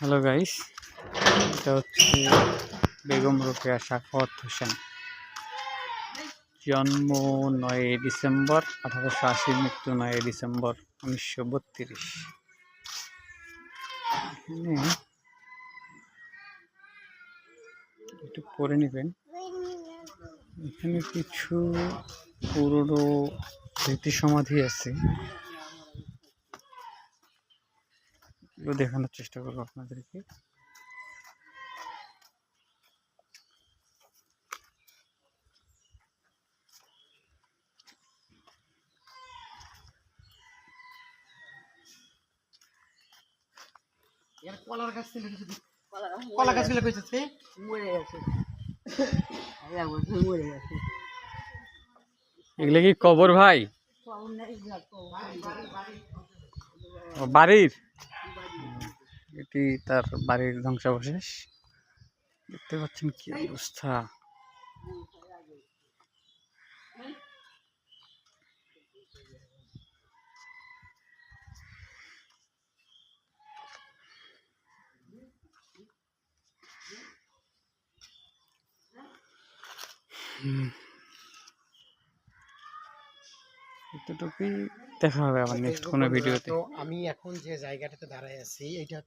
Hello guys এটা হচ্ছে বেগম রোকেয়া সাখাওয়াত হোসেন। জন্ম নয় ডিসেম্বর, আঠারোশো আশি মৃত্যু নয় ডিসেম্বর, উনিশশো বত্রিশ। একটু পড়ে নেবেন। এখানে কিছু পুরনো স্মৃতি সমাধি আছে। এগুলো দেখানোর চেষ্টা করব আপনাদেরকে। কলার গাছ ছিল কিছু কলা গাছগুলো কইতেছে মরে গেছে এক বছর মরে গেছে। এগুলো কি কবর ভাই? বাড়ির? এটি তার বাড়ির ধ্বংসাবশেষ দেখতে পাচ্ছেন কি অবস্থা। এতটুকুই দেখা হবে আবার নেক্সট কোনো ভিডিওতে তো আমি এখন যে জায়গাটাতে দাঁড়ায় আছি এটা